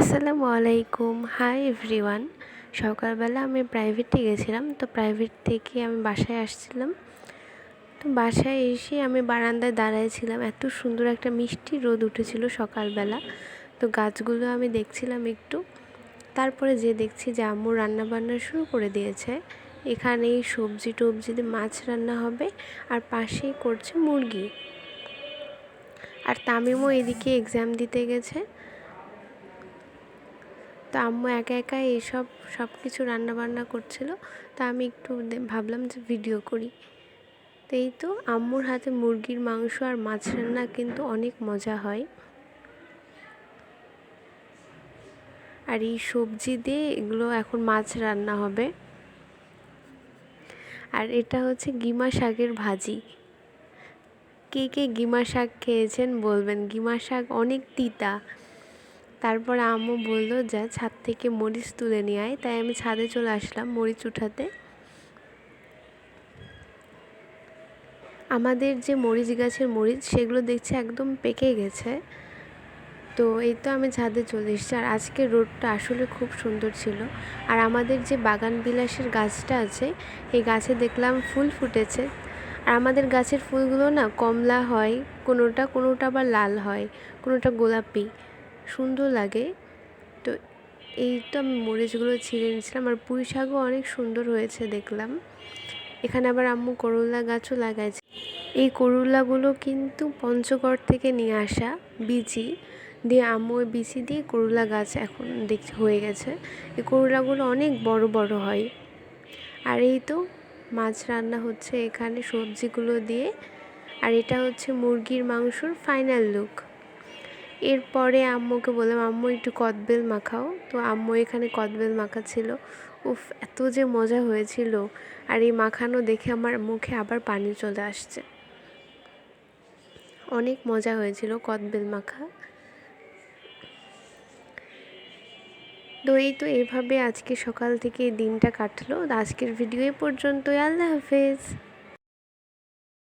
আসসালামু আলাইকুম। Hi everyone সকালবেলা আমি প্রাইভেটে গেছিলাম, তো প্রাইভেট থেকে আমি বাসায় আসছিলাম। তো বাসায় এসে আমি বারান্দায় দাঁড়াইছিলাম এত সুন্দর একটা মিষ্টি রোদ উঠেছিল সকালবেলা। তো গাছগুলো আমি দেখছিলাম একটু। তারপরে যে দেখছি যে আম্মু রান্না বান্না শুরু করে দিয়েছে এখানে সবজি টবজি মাছ রান্না হবে, আর পাশেই করছে মুরগি। আর তামিমও এদিকে এক্সাম দিতে গেছে। তো আম্মু একা একা এইসব সব কিছু রান্নাবান্না করছিল। তা আমি একটু ভাবলাম যে ভিডিও করি। তো এই তো আম্মুর হাতে মুরগির মাংস আর মাছ রান্না কিন্তু অনেক মজা হয়। আর এই সবজি দিয়ে এগুলো এখন মাছ রান্না হবে। আর এটা হচ্ছে গিমা শাকের ভাজি। কে কে গিমা শাক খেয়েছেন বলবেন। গিমা শাক অনেক তিতা। তারপর আম্মু বলল, যা, ছাদ থেকে মরিচ তুলে নিয়ে আয়। তাই আমি ছাদে চলে আসলাম মরিচ উঠাতে। আমাদের যে মরিচ গাছের মরিচ, সেগুলো দেখছি একদম পেকে গেছে। তো এই তো আমি ছাদে চলে এসেছি। আর আজকে রোডটা আসলে খুব সুন্দর ছিল। আর আমাদের যে বাগান বিলাসের গাছটা আছে, এই গাছে দেখলাম ফুল ফুটেছে। আর আমাদের গাছের ফুলগুলো না কমলা হয়, কোনোটা কোনোটা আবার লাল হয়, কোনোটা গোলাপি। সুন্দর লাগে। তো এই তো আমি মরিচগুলো ছিঁড়ে নিয়েছিলাম আর পুঁই শাকও অনেক সুন্দর হয়েছে দেখলাম। এখানে আবার আম্মু করলা গাছও লাগাইছে। এই করলাগুলো কিন্তু পঞ্চগড় থেকে নিয়ে আসা বিচি দিয়ে আম্মু ওই বিচি দিয়ে করলা গাছ এখন দেখ হয়ে গেছে। এই করলাগুলো অনেক বড় বড় হয়। আর এই তো মাছ রান্না হচ্ছে এখানে সবজিগুলো দিয়ে। আর এটা হচ্ছে মুরগির মাংসর ফাইনাল লুক এরপরে আম্মুকে বললাম, আম্মু, একটু কদবেল মাখাও। তো আম্মু এখানে কদবেল মাখাচ্ছিল। উফ, এত যে মজা হয়েছিল। আর এই মাখানো দেখে আমার মুখে আবার পানি চলে আসছে। অনেক মজা হয়েছিল কদবেল মাখা। তো এই তো এভাবে আজকে সকাল থেকে দিনটা কাটলো। আজকের ভিডিও এ পর্যন্তই। আল্লাহ হাফেজ।